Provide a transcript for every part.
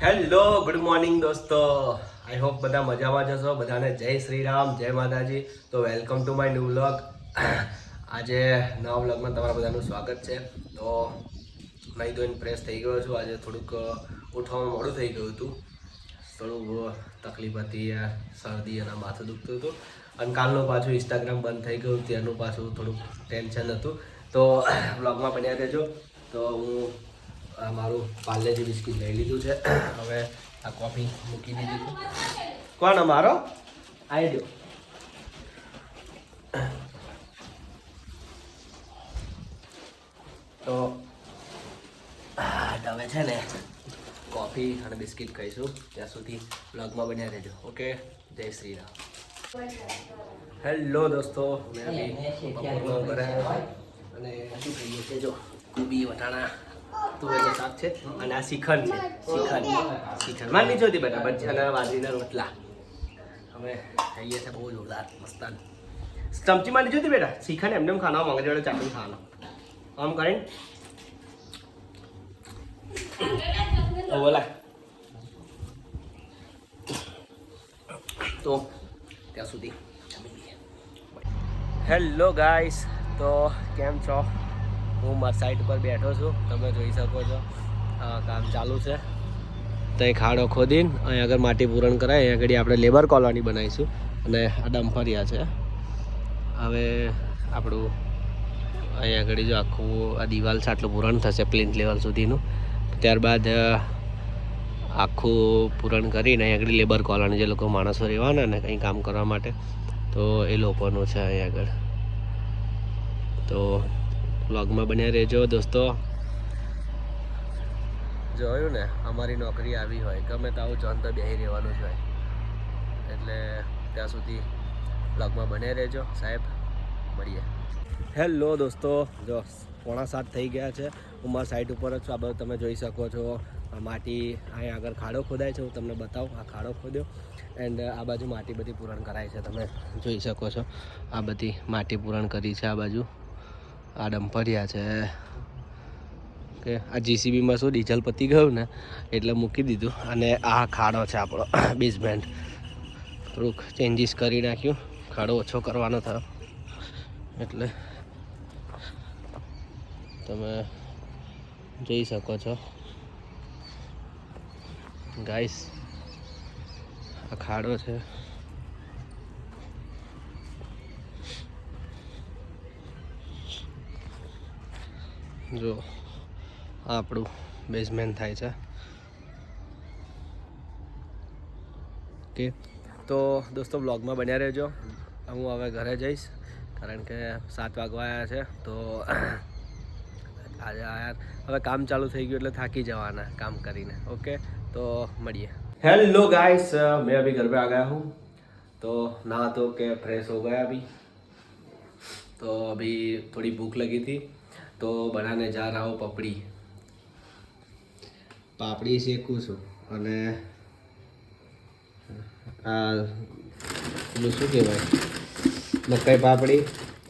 Hello good morning દોસ્તો. I hope બધા મજામાં જશો બધાને જય શ્રી રામ, જય માતાજી. તો welcome to my new vlog આજે નવા વ્લોગમાં તમારા બધાનું સ્વાગત છે. તો નહીં તો ફ્રેશ થઈ ગયો છું. આજે થોડુંક ઉઠવામાં મોડું થઈ ગયું હતું. થોડુંક તકલીફ હતી શરદી અને માથું દુખતું હતું. અને કાલનું પાછું ઇન્સ્ટાગ્રામ બંધ થઈ ગયું. ત્યાંનું પાછું થોડુંક ટેન્શન હતું. તો વ્લોગમાં બન્યા રહેજો. તો હું મારું પાર્લેજી બિસ્કિટ લઈ લીધું છે. હવે આ કોફી મૂકી દીધી. છે કોણ અમારો? આવી દો. તો હવે છે ને કોફી અને બિસ્કિટ ખાઈશું. ત્યાં સુધી બ્લોગમાં બન્યા રહેજો. ઓકે? જય શ્રી રામ. હેલો દોસ્તો. મેં બપોરનો. અને શું ખાઈએ છીએ? જો કોબી વટાણા તુવેરનું શાક રોટલા. હતી બેટા. શ્રીખંડ એમને એમ ખાના આમ કરીને. બોલા. તો ત્યાં સુધી હેલો ગાઈસ તો કેમ છો? હું મારી સાઈડ પર બેઠો છું. તમે જોઈ શકો છો. કામ ચાલુ છે. તો એ ખાડો ખોદીને અહીં આગળ માટી પૂરણ કરાય. અહીં આગળ આપણે લેબર કોલોની બનાવીશું. અને આ ડમ્ફરિયા છે. હવે આપણું અહીંયા આગળ જો આખું આ દિવાલ છે, આટલું પૂરણ થશે પ્લિન્થ લેવલ સુધીનું. ત્યારબાદ આખું પૂરણ કરીને અહીં આગળ લેબર કોલોની જે લોકો માણસો રહેવાના ને કંઈ કામ કરવા માટે, તો એ લોકોનું છે અહીં આગળ. તો વ્લોગમાં બન્યા રહેજો દોસ્તો. જોયું ને અમારી નોકરી આવી હોય. ગમે તો આવું જોન તો બેસી રહેવાનું જ હોય. એટલે ત્યાં સુધી વ્લોગમાં બન્યા રહેજો. સાહેબ મળીએ. હેલો દોસ્તો. જો પોણા સાત થઈ ગયા છે. હું મારા સાઈડ ઉપર જ છું. આ બધું તમે જોઈ શકો છો. આ માટી અહીં આગળ ખાડો ખોદાય છે. હું તમને બતાવું. આ ખાડો ખોદ્યો. એન્ડ આ બાજુ માટી બધી પૂરણ કરાય છે. તમે જોઈ શકો છો. આ બધી માટી પૂરણ કરી છે આ બાજુ. આ ડમ્પરિયા છે. કે આ જીસીબીમાં શું ડીઝલ પતી ગયું ને, એટલે મૂકી દીધું. અને આ ખાડો છે આપણો બેઝમેન્ટ થોડુંક ચેન્જીસ કરી નાખ્યું. ખાડો ઓછો કરવાનો થયો. એટલે તમે જોઈ શકો છો. ગાઈસ આ ખાડો છે. જો આપણું બેઝમેન થાય છે. ઓકે તો દોસ્તો બ્લોગમાં બન્યા રહેજો. હું હવે ઘરે જઈશ, કારણ કે સાત વાગવા આવ્યા છે, તો આજે યાર હવે કામ ચાલુ થઈ ગયું એટલે થાકી જવાના કામ કરીને. ઓકે તો મળીએ. હેલો गाइस મેં અભી घर पे आ गया हूँ તો नहा तो के फ्रेश हो गया અભી. तो अभी थोड़ी भूख लगी थी तो बनाने जा रहा हूँ पपड़ी પાપડી શેકું છું અને આ પેલું શું કહેવાય મકાઈ પાપડી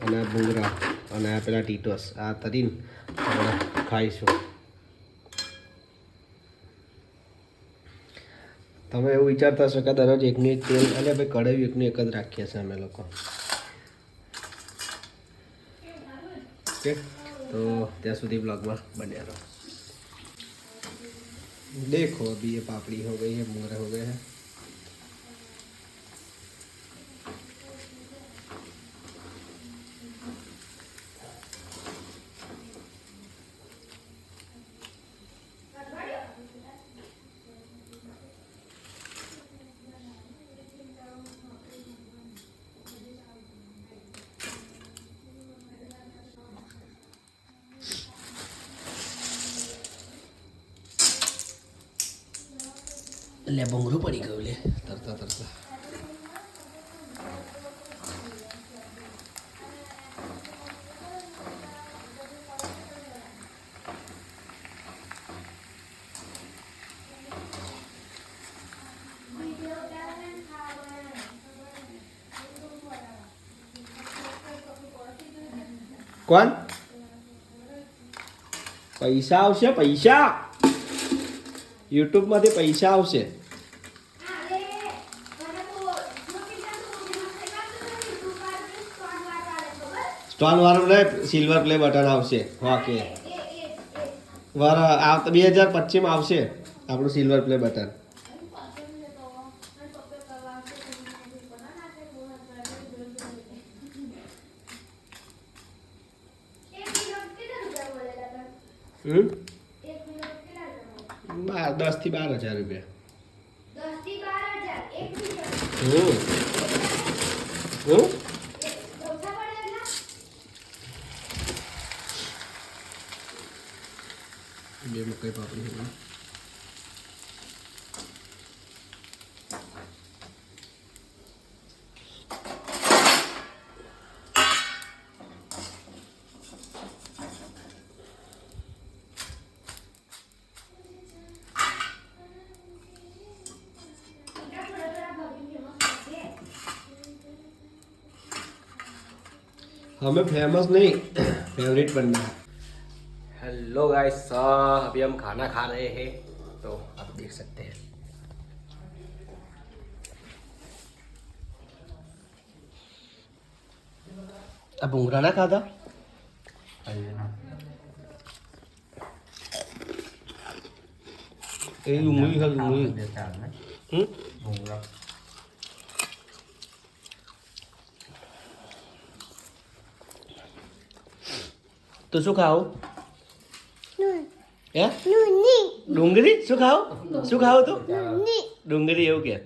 અને આ ભૂંગળા અને આ પેલા ટીટોસ આ તરીને આપણે ખાઈશું તમે એવું વિચારતા હશો કે દરરોજ એકનું એક તેલ અને ભાઈ કઢાઈ એકનું એક જ રાખીએ છીએ અમે લોકો ઓકે તો ત્યાં સુધી બ્લોગમાં બન્યા રહો देखो अभी ये पापड़ी हो गई है मुंगरे हो गए हैं લે ભૂંગરું પડી ગયું લે તરતા તરતા કોણ પૈસા આવશે પૈસા યુટ્યુબમાંથી પૈસા આવશે સ્ટોન વાળું ને સિલ્વર પ્લે બટન આવશે ઓકે વાર આ બે હજાર પચીસમાં આવશે આપણું સિલ્વર પ્લે બટન હમ બાર દસ થી બાર હજાર રૂપિયા હમ હમ पकाई पापड़ी हो गई हमें फ़ेमस नहीं फेवरेट बनना है। हेलो गाइस अभी हम खाना खा रहे हैं तो आप देख सकते हैं अब उंगरा ना खाता એ ડુંગળી છે ડુંગળી હમ તો શું ખાવ હે? ડુંગળી? શું ખાવ? શું ખાવ તું? ડુંગળી એવું કે.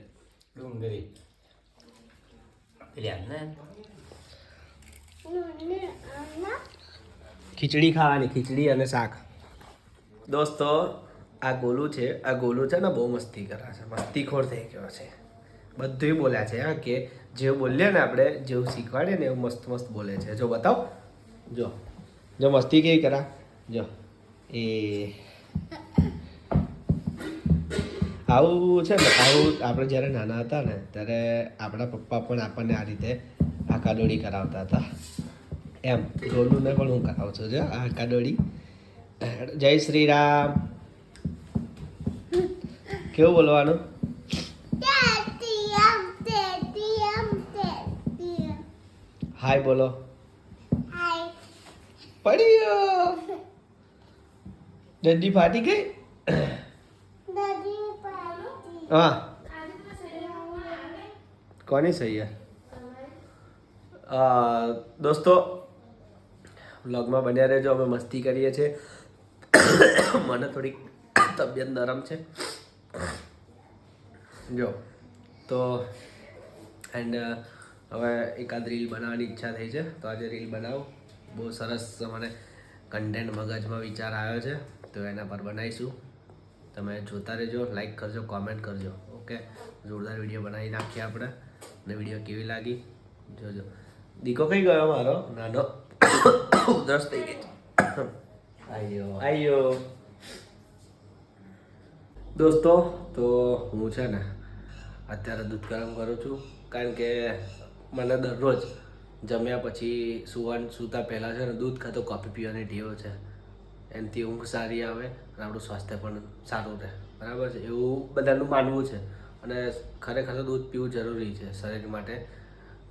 ડુંગળી. ખીચડી ખાવાની ખીચડી અને શાક. દોસ્તો આ ગોલું છે આ ગોલું છે ને બહુ મસ્તી કરે છે મસ્તીખોર થઈ ગયો છે. બધું બોલ્યા છે હા કે જેવું બોલીએ ને આપણે જેવું શીખવાડીએ ને એવું મસ્ત મસ્ત બોલે છે. જો બતાવ. જો. જો મસ્તી કેવી કરા? જો. એ આવું છે ને આવું આપણે જ્યારે નાના હતા ને ત્યારે આપણા પપ્પા પણ આપણને આ રીતે આકાડોળી કરાવતા હતા. એમ ગોલુને પણ હું કરાવું છું જો આ જય શ્રી રામ. કેવું બોલવાનું? હાય બોલો. પડી ડંડી ફાટી ગઈ હા કોની સહી યાર દોસ્તો વ્લોગમાં બન્યા રહેજો. અમે મસ્તી કરીએ છીએ. મને થોડીક તબિયત નરમ છે. જો. તો એન્ડ હવે એકાદ રીલ બનાવવાની ઈચ્છા થઈ છે. તો આજે રીલ બનાવો. બહુ સરસ મને કન્ટેન્ટ મગજમાં વિચાર આવ્યો છે. તો એના પર બનાવીશું. તમે જોતા રહેજો લાઈક કરજો કોમેન્ટ કરજો ઓકે જોરદાર વીડિયો બનાવી નાખીએ આપણે. અને વીડિયો કેવી લાગી? જોજો. દીકો કઈ ગયો મારો? નાનો. ઉધરસ થઈ ગઈ. આયો. આયો. દોસ્તો તો હું છે ને અત્યારે દૂધ ગરમ કરું છું. કારણ કે મને દરરોજ જમ્યા પછી સુવાન સૂતા પહેલાં છે ને દૂધ ખાતો કોફી પીવાની ટેવ છે. એનાથી ઊંઘ સારી આવે અને આપણું સ્વાસ્થ્ય પણ સારું રહે. બરાબર છે? એવું બધાનું માનવું છે. અને ખરેખર દૂધ પીવું જરૂરી છે શરીર માટે.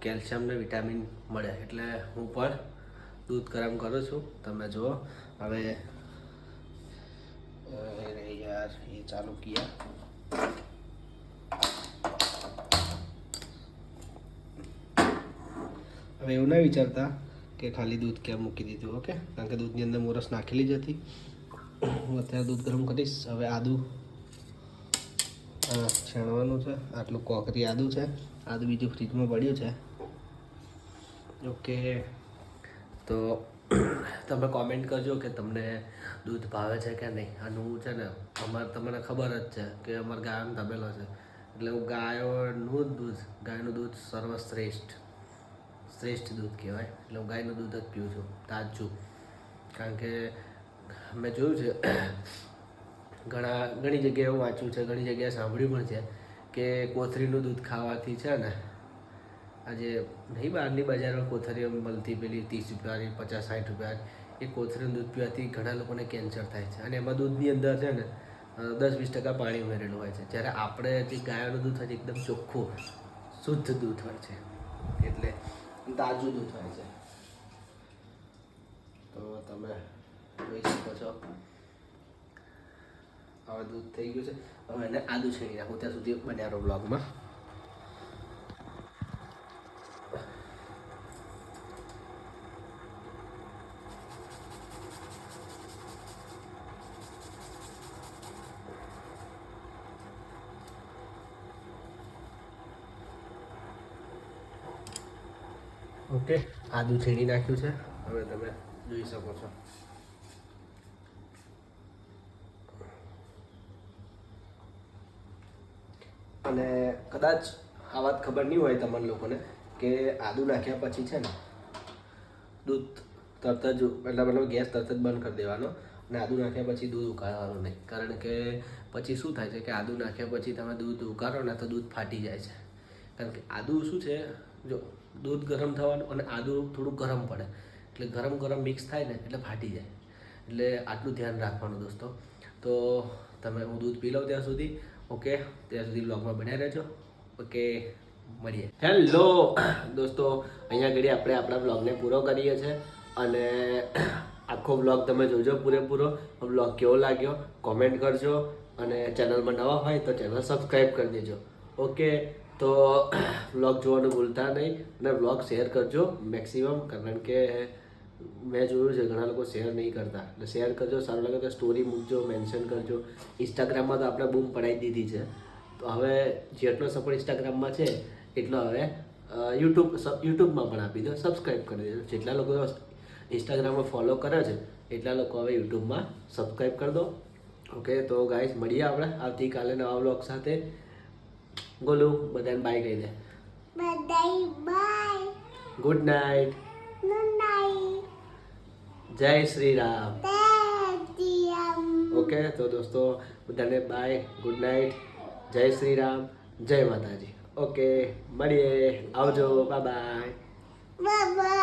કેલ્શિયમ ને વિટામિન મળે. એટલે હું પણ દૂધ ગરમ કરું છું. તમે જુઓ. હવે યાર એ ચાલુ કિયા. હવે એવું ના વિચારતા કે ખાલી દૂધ કેમ મૂકી દીધું, ઓકે? કારણ કે દૂધની અંદર મોરસ નાખેલી જ હતી. હું અત્યારે દૂધ ગરમ કરીશ. હવે આદુ છણવાનું છે. આટલું કોકરી આદુ છે. આદુ બીજું ફ્રીજમાં પડ્યું છે. ઓકે. તો તમે કોમેન્ટ કરજો કે તમને દૂધ ભાવે છે કે નહીં. આનું છે ને, અમારે તમને ખબર જ છે કે અમારે ગાયનો તબેલો છે. એટલે હું ગાયોનું દૂધ, ગાયનું દૂધ સર્વશ્રેષ્ઠ. શ્રેષ્ઠ દૂધ કહેવાય. એટલે હું ગાયનું દૂધ જ પીઉં છું, તાજું. કારણ કે મેં જોયું છે, ઘણા, ઘણી જગ્યાએ હું વાંચ્યું છે, ઘણી જગ્યાએ સાંભળ્યું પણ છે કે કોથળીનું દૂધ ખાવાથી છે ને, આજે નહીં, બહારની બજારમાં કોથળીઓ મળતી પેલી ત્રીસ રૂપિયાની, પચાસ, સાઠ રૂપિયા એ કોથળીનું દૂધ પીવાથી ઘણા લોકોને કેન્સર થાય છે. અને એમાં દૂધની અંદર છે ને દસ, વીસ ટકા પાણી ઉમેરેલું હોય છે. જ્યારે આપણે જે ગાયોનું દૂધ હોય છે, એકદમ ચોખ્ખું, શુદ્ધ દૂધ હોય છે. એટલે તાજું દૂધ હોય છે. તો તમે જોઈ શકો છો. હવે દૂધ થઈ ગયું છે. હવે એને આદુ છીણી નાખું. ત્યાં સુધી બન્યા રહો બ્લોગમાં ઓકે. આદુ છીણી નાખ્યું છે. હવે તમે જોઈ શકો છો. અને કદાચ આ વાત ખબર નહીં હોય તમને લોકોને કે આદુ નાખ્યા પછી છે ને દૂધ તરત જ એટલે મતલબ ગેસ તરત જ બંધ કરી દેવાનો અને આદુ નાખ્યા પછી દૂધ ઉકાળવાનું નહીં. કારણ કે પછી શું થાય છે કે આદુ નાખ્યા પછી તમે દૂધ ઉકાળો ને તો દૂધ ફાટી જાય છે. કારણ કે આદુ શું છે? જો દૂધ ગરમ થવાનું અને આદું થોડું ગરમ પડે. એટલે ગરમ ગરમ મિક્સ થાય ને એટલે ફાટી જાય. એટલે આટલું ધ્યાન રાખવાનું દોસ્તો. તો તમે હું દૂધ પી લઉં ત્યાં સુધી. ઓકે, ત્યાં સુધી બ્લોગમાં બન્યા રહેજો. ઓકે, મળીએ. હેલો! દોસ્તો, અહીંયા આગળ આપણે આપણા બ્લોગને પૂરો કરીએ છીએ અને આખો બ્લોગ તમે જોજો પૂરેપૂરો. બ્લોગ કેવો લાગ્યો કોમેન્ટ કરજો અને ચેનલમાં નવા હોય તો ચેનલ સબસ્ક્રાઈબ કરી દેજો. ઓકે તો બ્લોગ જોવાનું ભૂલતા નહીં અને બ્લોગ શેર કરજો. મેક્સિમમ કારણ કે મેં જોયું છે, ઘણા લોકો શેર નહીં કરતા. એટલે શેર કરજો, સારું લાગે તો સ્ટોરી મૂકજો મેન્શન કરજો. ઇન્સ્ટાગ્રામમાં તો આપણે બૂમ પડાવી દીધી છે. તો હવે જેટલો સપોર્ટ ઇન્સ્ટાગ્રામમાં છે, એટલો હવે યુટ્યુબ યુટ્યુબમાં પણ આપી દો. સબસ્ક્રાઈબ કરી દેજો. જેટલા લોકો ઇન્સ્ટાગ્રામમાં ફોલો કરે છે, એટલા લોકો હવે યુટ્યુબમાં સબસ્ક્રાઈબ કરી દો. ઓકે તો ગાઈસ મળીએ આપણે આવતીકાલે નવા બ્લોગ સાથે. ગોલું બધાને બાય કહી દે. બધાય બાય ગુડ નાઇટ નુનાઈ જય શ્રી રામ. ઓકે તો દોસ્તો બધાને બાય ગુડ નાઇટ જય શ્રી રામ જય માતાજી. ઓકે મળીએ. આવજો બાય બાય બાય